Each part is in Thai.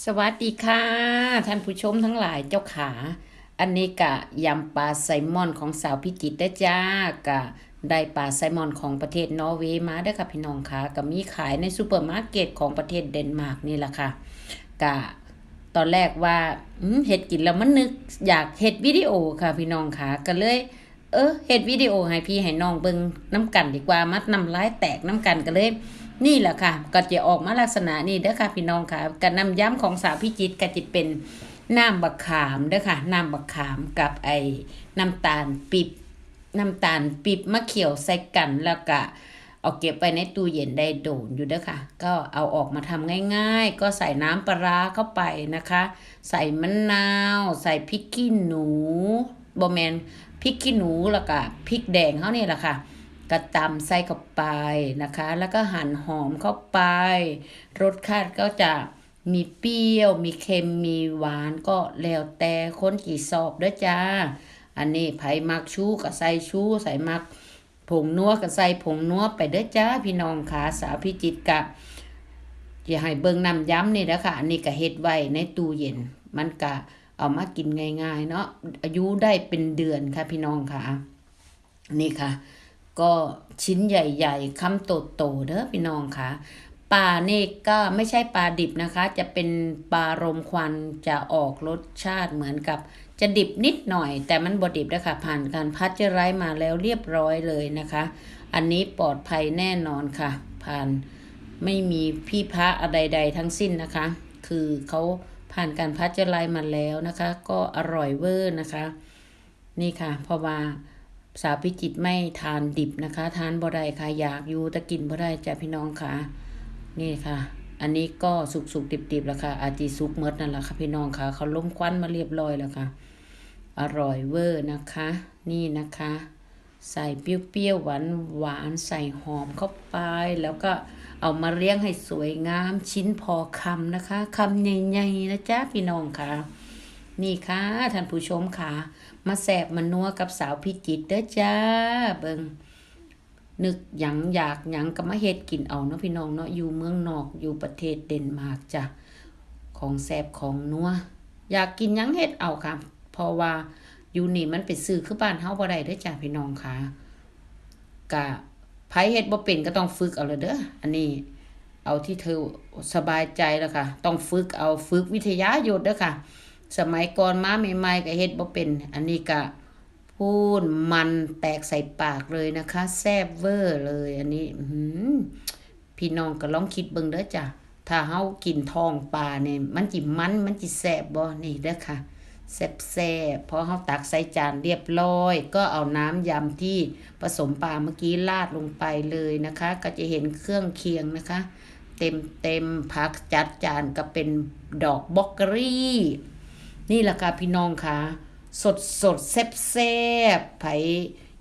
สวัสดีค่ะ ท่านผู้ชมทั้งหลายเจ้าขา อันนี้กะยำปลาไซมอนของสาวพิจิตรได้จ้ากะได้ปลาไซมอนของประเทศนอร์เวย์มาได้ค่ะพี่น้องค่ะก็มีขายในซูเปอร์มาร์เก็ตของประเทศเดนมาร์กนี่แหละค่ะกะตอนแรกว่าเห็ดกินแล้วมันนึกอยากเห็ดวิดีโอค่ะพี่น้องค่ะก็เลย เออเห็ดวิดีโอให้พี่ให้น้องเบิ่งน้ำกันดีกว่ามัดน้ำลายแตกน้ำกันก็เลย นี่แหละค่ะ ก็จะออกมาลักษณะนี้เด้อค่ะพี่น้องค่ะกับน้ำย้ำของสาวพิจิตก็จะเป็นน้ำบักขามเด้อค่ะน้ำบักขามกับไอ้น้ำตาลปิบน้ำตาลปิบมะเขียวใส่กันแล้วก็เอาเก็บไปในตู้เย็นได้โดนอยู่เด้อค่ะ ก็เอาออกมาทำง่ายๆ ก็ใส่น้ำปลาร้าเข้าไปนะคะ ใส่มะนาว ใส่พริกขี้หนูบอแมนพริกขี้หนูแล้วก็พริกแดงเขานี่แหละค่ะ กระตำใส่เข้าไปนะคะ แล้วก็หั่นหอมเข้าไป รสชาติก็จะมีเปรี้ยว มีเค็ม มีหวานก็แล้วแต่คนกี่สอบเด้อจ้า อันนี้ไผมักชูก็ใส่ชูใส่มักผงนัวก็ใส่ผงนัวไปเด้อจ้าพี่น้องขาสาวพิจิตกะอย่าให้เบิ่งน้ำย้ำนี่นะคะอันนี้ก็เฮ็ดไว้ในตู้เย็น มันก็เอามากินง่ายๆเนาะอายุได้เป็นเดือนค่ะพี่น้องค่ะ นี่ค่ะ ก็ชิ้นใหญ่ๆคำโตๆเด้อพี่น้องค่ะปลาเนี่ก็ไม่ใช่ปลาดิบนะคะ จะเป็นปลารมควันจะออกรสชาติเหมือนกับจะดิบนิดหน่อย แต่มันบดดิบนะคะผ่านการพัชเจอร์ไรมาแล้วเรียบร้อยเลยนะคะ อันนี้ปลอดภัยแน่นอนค่ะ ผ่านไม่มีพี่พระอะไรใดทั้งสิ้นนะคะ คือเขาผ่านการพัชเจอร์ไรมาแล้วนะคะ ก็อร่อยเวอร์นะคะ นี่ค่ะเพราะว่า สาวพิจิตไม่ทานดิบนะคะ ทานบ่ได้ค่ะอยากอยู่ต่กินบ่ได้จ้ะพี่น้องค่ะ นี่ค่ะ อันนี้ก็สุกสุกดิบดิบๆแล้วค่ะ อาจีสุกเมดนั่นแหละค่ะพี่น้องค่ะ เขาล้มควันมาเรียบร้อยแล้วค่ะ อร่อยเวอร์นะคะ นี่นะคะ ใส่เปรี้ยวๆหวานหวานใส่หอมเข้าไป แล้วก็เอามาเลี้ยงให้สวยงามชิ้นพอคำนะคะคำใหญ่ๆนะจ๊ะพี่น้องค่ะ นี่ค่ะท่านผู้ชมค่ะ มาแสบมานัวกับสาวพิจิตเด้อจ้าเบิงนึกหยังอยากหยังก็มาเฮ็ดกินเอาเนาะพี่น้องเนาะอยู่เมืองนอกอยู่ประเทศเดนมาร์กจ้ะของแสบของนัวอยากกินหยังเฮ็ดเอาค่ะ เพราะว่าอยู่นี่มันไปซื้อคือบ้านเฮาบ่ได้เด้อจ้าพี่น้องค่ะกะไผเฮ็ดบ่เป็นก็ต้องฝึกเอาเลยเด้ออันนี้เอาที่เธอสบายใจแล้วค่ะ ต้องฝึกเอาฝึกวิทยายุทธเด้อค่ะ สมัยก่อนมาใหม่ๆก็เฮ็ดบ่เป็น อันนี้ก็พูนมันแตกใส่ปากเลยนะคะ แซ่บเวอร์เลยอันนี้หืพี่น้องก็ลองคิดเบิ่งเด้อจ้ะถ้าเฮากินทองปลาเนี่ยมันจิมันมันจิแซ่บบ่นี่เด้อค่ะแซ่บแซ่บพอเฮาตักใส่จานเรียบร้อย ก็เอาน้ำยำที่ผสมปลาเมื่อกี้ราดลงไปเลยนะคะ ก็จะเห็นเครื่องเคียงนะคะ เต็มเต็มผักจัดจานก็เป็นดอกบล็อกเกอรี่ นี่แหละค่ะพี่น้องค่ะ สดสดแซ่บแซ่บไผ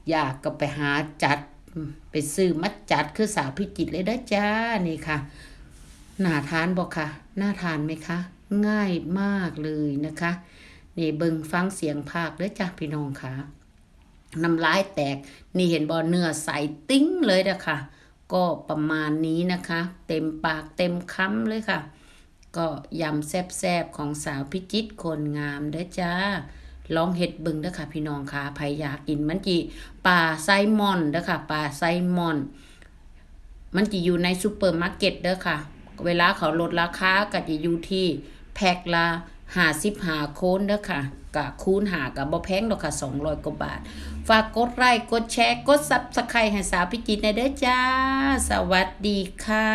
อยากก็ไปหาจัด ไปซื้อมัดจัดคือสาวพิจิตเลยนะจ้านี่ค่ะน่าทานบอกค่ะน่าทานไหมคะ ง่ายมากเลยนะคะ นี่เบิงฟังเสียงภาคเด้อจ้าพี่น้องค่ะน้ำลายแตก นี่เห็นบอเนื้อใสติ้งเลยนะคะก็ประมาณนี้นะคะ เต็มปากเต็มคำเลยค่ะ ก็ยำแซบๆของสาวพิจิตคนงามเด้อจ้าลองเฮ็ดบิ่งเด้อค่ะพี่น้องค่ะใครอยากกินมันจีปลาไซมอนเด้อค่ะปลาไซมอน มันจะอยู่ในซูเปอร์มาร์เก็ตเด้อค่ะ เวลาเขาลดราคาก็จะอยู่ที่แพ็คละห้าสิบหาโค้นเด้อค่ะกะคูณหากับบ่แพงดอกค่ะสองร้อยกว่าบาท ฝากกดไลค์กดแชร์ กดซับสไครต์ให้สาวพิจิตรในเด้อจ้า สวัสดีค่ะ